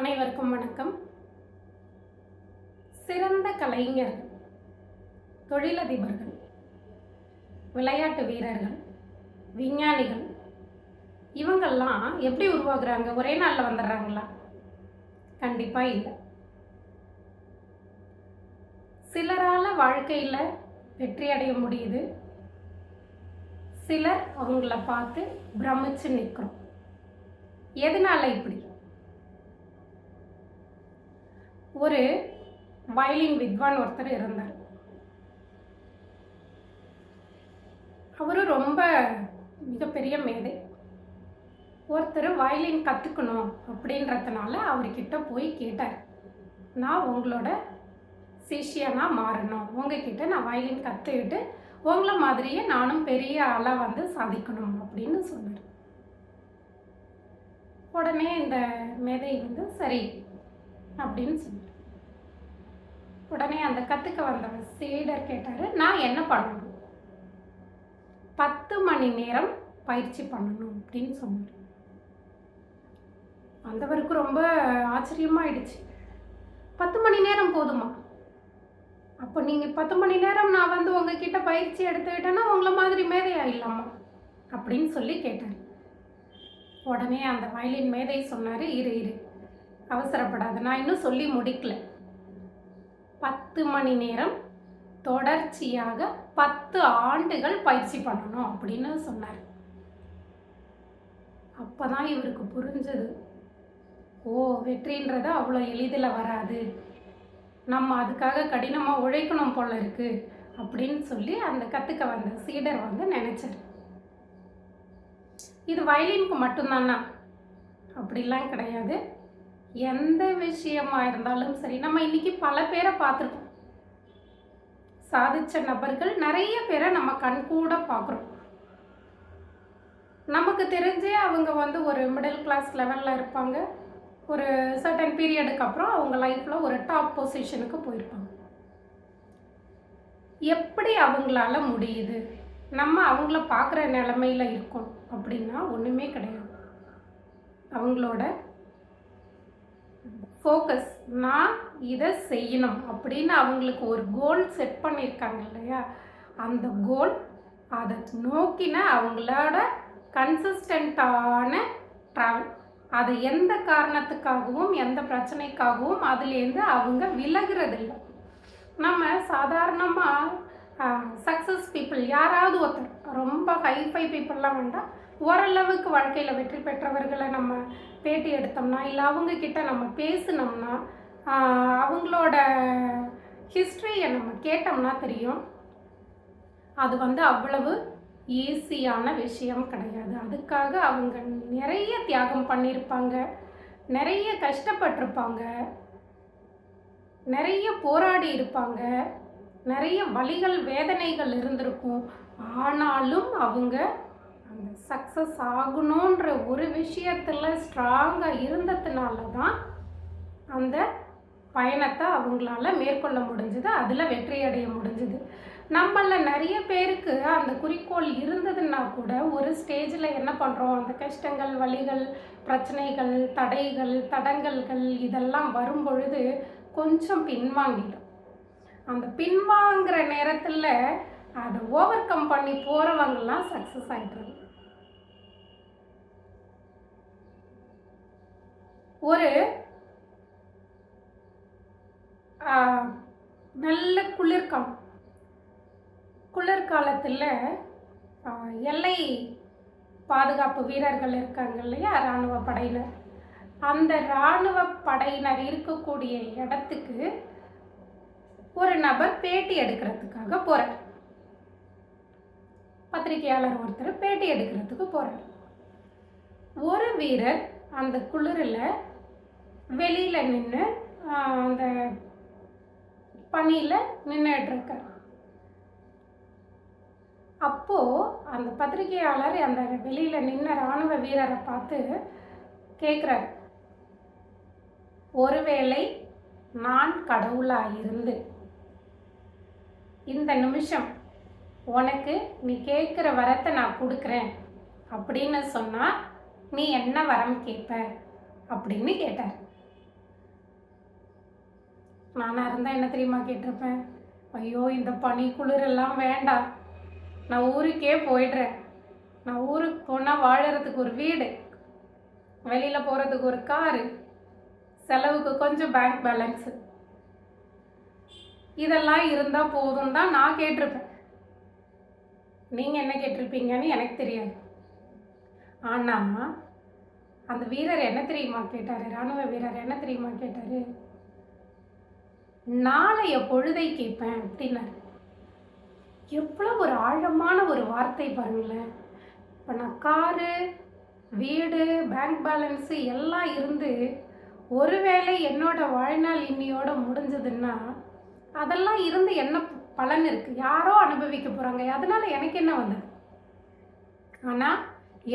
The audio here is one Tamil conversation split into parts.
அனைவருக்கும் வணக்கம். சிறந்த கலைஞர்கள் தொழிலதிபர்கள் விளையாட்டு வீரர்கள் விஞ்ஞானிகள் இவங்கெல்லாம் எப்படி உருவாகுறாங்க? ஒரே நாளில் வந்துடுறாங்களா? கண்டிப்பாக இல்லை. சிலரால் வாழ்க்கையில் வெற்றி அடைய முடியுது. சிலர் அவங்கள பார்த்து பிரமிச்சு நிற்கிறோம் எதனால இப்படி? ஒரு வயலின் வித்வான் ஒருத்தர் இருந்தார். அவரும் ரொம்ப மிகப்பெரிய மேதை. ஒருத்தர் வயலின் கற்றுக்கணும் அப்படின்றதுனால அவர்கிட்ட போய் கேட்டார். நான் உங்களோட சிஷியனாக மாறணும். உங்ககிட்ட நான் வயலின் கற்றுக்கிட்டு உங்களை மாதிரியே நானும் பெரிய ஆளாக வந்து சாதிக்கணும் அப்படின்னு சொன்னார். உடனே இந்த மேதை வந்து சரி அப்படின்னு சொன்னார். உடனே அந்த கற்றுக்க வந்தவர் சீடர் கேட்டார் நான் என்ன பண்ணணும்? பத்து மணி நேரம் பயிற்சி பண்ணணும் அப்படின்னு சொன்னார். அந்தவருக்கு ரொம்ப ஆச்சரியமாயிடுச்சு. பத்து மணி நேரம் போதுமா? அப்போ நீங்கள் பத்து மணி நேரம் நான் வந்து உங்ககிட்ட பயிற்சி எடுத்துக்கிட்டேன்னா உங்களை மாதிரி மேதை ஆயிடலாமா அப்படின்னு சொல்லி கேட்டார். உடனே அந்த வயலின் மேதை சொன்னார் இரு இரு. அவசரப்படாத. நான் இன்னும் சொல்லி முடிக்கல. பத்து மணி நேரம் தொடர்ச்சியாக பத்து ஆண்டுகள் பயிற்சி பண்ணணும் அப்படின்னு சொன்னார். அப்பதான் இவருக்கு புரிஞ்சது. ஓ வெற்றின்றது அவ்வளோ எளிதில் வராது. நம்ம அதுக்காக கடினமாக உழைக்கணும் போல இருக்கு அப்படின்னு சொல்லி அந்த கற்றுக்க வந்த சீடர் வந்து நினச்சார். இது வயலினுக்கு மட்டும்தானா? அப்படிலாம் கிடையாது. எந்த விஷயமா இருந்தாலும் சரி நம்ம இன்னைக்கு பல பேரை பார்த்துருக்கோம். சாதிச்ச நபர்கள் நிறைய பேரை நம்ம கண் கூட பார்க்குறோம். நமக்கு தெரிஞ்சே அவங்க வந்து ஒரு மிடில் கிளாஸ் லெவலில் இருப்பாங்க. ஒரு சர்டன் பீரியடுக்கு அப்புறம் அவங்க லைஃப்பில் ஒரு டாப் பொசிஷனுக்கு போயிருப்பாங்க. எப்படி அவங்களால முடியுது? நம்ம அவங்கள பார்க்குற நிலமையில இருக்கோம் அப்படின்னா ஒன்றுமே கிடையாது. அவங்களோட ஃபோக்கஸ் நான் இதை செய்யணும் அப்படின்னு அவங்களுக்கு ஒரு கோல் செட் பண்ணியிருக்காங்க இல்லையா? அந்த கோல் அதை நோக்கின அவங்களோட கன்சிஸ்டண்ட்டான ட்ராவல் அது எந்த காரணத்துக்காகவும் எந்த பிரச்சனைக்காகவும் அதுலேருந்து அவங்க விலகிறதில்லை. நம்ம சாதாரணமாக சக்ஸஸ் பீப்புள் யாராவது ஒருத்தர் ரொம்ப ஹைஃபை பீப்புளெலாம் வேண்டாம் ஓரளவுக்கு வாழ்க்கையில் வெற்றி பெற்றவர்களை நம்ம பேட்டி எடுத்தோம்னா இல்லை அவங்க கிட்ட நம்ம பேசினோம்னா அவங்களோட ஹிஸ்ட்ரியை நம்ம கேட்டோம்னா தெரியும். அது வந்து அவ்வளவு ஈஸியான விஷயம் கிடையாது. அதுக்காக அவங்க நிறைய தியாகம் பண்ணியிருப்பாங்க நிறைய கஷ்டப்பட்டிருப்பாங்க நிறைய போராடி இருப்பாங்க நிறைய வழிகள் வேதனைகள் இருந்திருக்கும். ஆனாலும் அவங்க அந்த சக்ஸஸ் ஆகணுன்ற ஒரு விஷயத்தில் ஸ்ட்ராங்காக இருந்ததுனால தான் அந்த பயணத்தை அவங்களால மேற்கொள்ள முடிஞ்சது அதில் வெற்றி அடைய நம்மள நிறைய பேருக்கு அந்த குறிக்கோள் இருந்ததுன்னா கூட ஒரு ஸ்டேஜில் என்ன பண்ணுறோம் அந்த கஷ்டங்கள் வலிகள் பிரச்சனைகள் தடைகள் தடங்கல்கள் இதெல்லாம் வரும் பொழுது கொஞ்சம் பின்வாங்கிடும். அந்த பின்வாங்கிற நேரத்தில் அதை ஓவர் கம் பண்ணி போகிறவங்கெல்லாம் சக்ஸஸ் ஆகிடுறாங்க ஒரு நல்ல குளிர்காலம். குளிர்காலத்தில் எல்லை பாதுகாப்பு வீரர்கள் இருக்காங்க இல்லையா? இராணுவ படையினர். அந்த இராணுவ படையினர் இருக்கக்கூடிய இடத்துக்கு ஒரு நபர் பேட்டி எடுக்கிறதுக்காக போகிறார் பத்திரிகையாளர் ஒருத்தர் பேட்டி எடுக்கிறதுக்கு போகிறார் ஒரு வீரர் அந்த குளிரில் வெளியில் நின்று அந்த பணியில் நின்றுட்டுருக்கார் அப்போது அந்த பத்திரிகையாளர் அந்த வெளியில் நின்ன இராணுவ வீரரை பார்த்து கேட்குறார் ஒருவேளை நான் கடவுளாக இருந்து இந்த நிமிஷம் உனக்கு நீ கேட்குற வரத்தை நான் கொடுக்குறேன். அப்படின்னு சொன்னால் நீ என்ன வரம் கேட்ப அப்படின்னு கேட்டார். நானாக இருந்தால் என்ன தெரியுமா கேட்டிருப்பேன்? ஐயோ இந்த பனி குளிரெல்லாம் வேண்டாம். நான் ஊருக்கே போயிடுறேன். நான் ஊருக்கு போனால் வாழறதுக்கு ஒரு வீடு. வெளியில் போகிறதுக்கு ஒரு காரு. செலவுக்கு கொஞ்சம் பேங்க் பேலன்ஸு இதெல்லாம் இருந்தால் போதும் தான் நான் கேட்டிருப்பேன். நீங்கள் என்ன கேட்டிருப்பீங்கன்னு எனக்கு தெரியாது. ஆனால் அந்த வீரர் என்ன தெரியுமா கேட்டார்? ராணுவ வீரர் என்ன தெரியுமா கேட்டார்? நாளைய பொழுதை கேட்பேன் அப்படின்னாரு. எவ்வளோ ஒரு ஆழமான ஒரு வார்த்தை பாருங்களேன் இப்போ நான் காரு வீடு பேங்க் பேலன்ஸு எல்லாம் இருந்து ஒருவேளை என்னோட வாழ்நாள் இன்னியோட முடிஞ்சதுன்னா அதெல்லாம் இருந்து என்ன பலன் இருக்குது யாரோ அனுபவிக்க போகிறாங்க அதனால் எனக்கு என்ன வந்தது? ஆனால்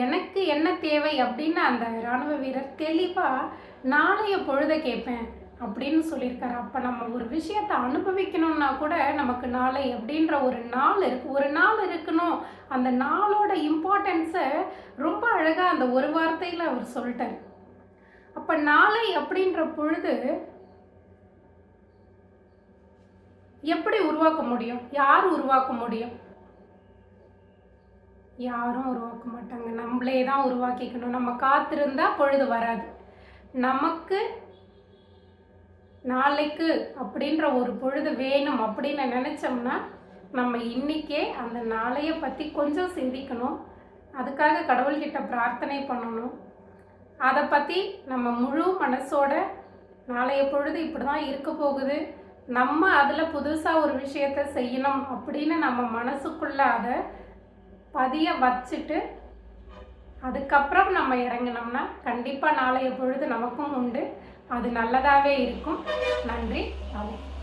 எனக்கு என்ன தேவை அப்படின்னு அந்த இராணுவ வீரர் தெளிவாக நாளைய பொழுத கேட்பேன். அப்படின்னு சொல்லியிருக்காரு. அப்போ நம்ம ஒரு விஷயத்தை அனுபவிக்கணும்னா கூட நமக்கு நாளை அப்படின்ற ஒரு நாள் இருக்கு. ஒரு நாள் இருக்கணும். அந்த நாளோட இம்பார்ட்டன்ஸை ரொம்ப அழகாக அந்த ஒரு வார்த்தையில் அவர் சொல்லிட்டார். அப்போ நாளை அப்படின்ற பொழுது எப்படி உருவாக்க முடியும்? யார் உருவாக்க முடியும்? யாரும் உருவாக்க மாட்டாங்க. நம்மளே தான் உருவாக்கிக்கணும். நம்ம காத்திருந்தா பொழுது வராது. நமக்கு நாளைக்கு அப்படின்ற ஒரு பொழுது வேணும் அப்படின்னு நினச்சோம்னா நம்ம இன்றைக்கே அந்த நாளைய பற்றி கொஞ்சம் சிந்திக்கணும். அதுக்காக கடவுள்கிட்ட பிரார்த்தனை பண்ணணும். அதை பற்றி நம்ம முழு மனசோட நாளைய பொழுது இப்படி தான் இருக்க போகுது. நம்ம அதில் புதுசாக ஒரு விஷயத்த செய்யணும் அப்படின்னு நம்ம மனசுக்குள்ளே அதை பதிய வச்சுட்டு அதுக்கப்புறம் நம்ம இறங்கினோம்னா கண்டிப்பாக நாளைய பொழுது நமக்கும் உண்டு. அது நல்லதாகவே இருக்கும். நன்றி. வணக்கம்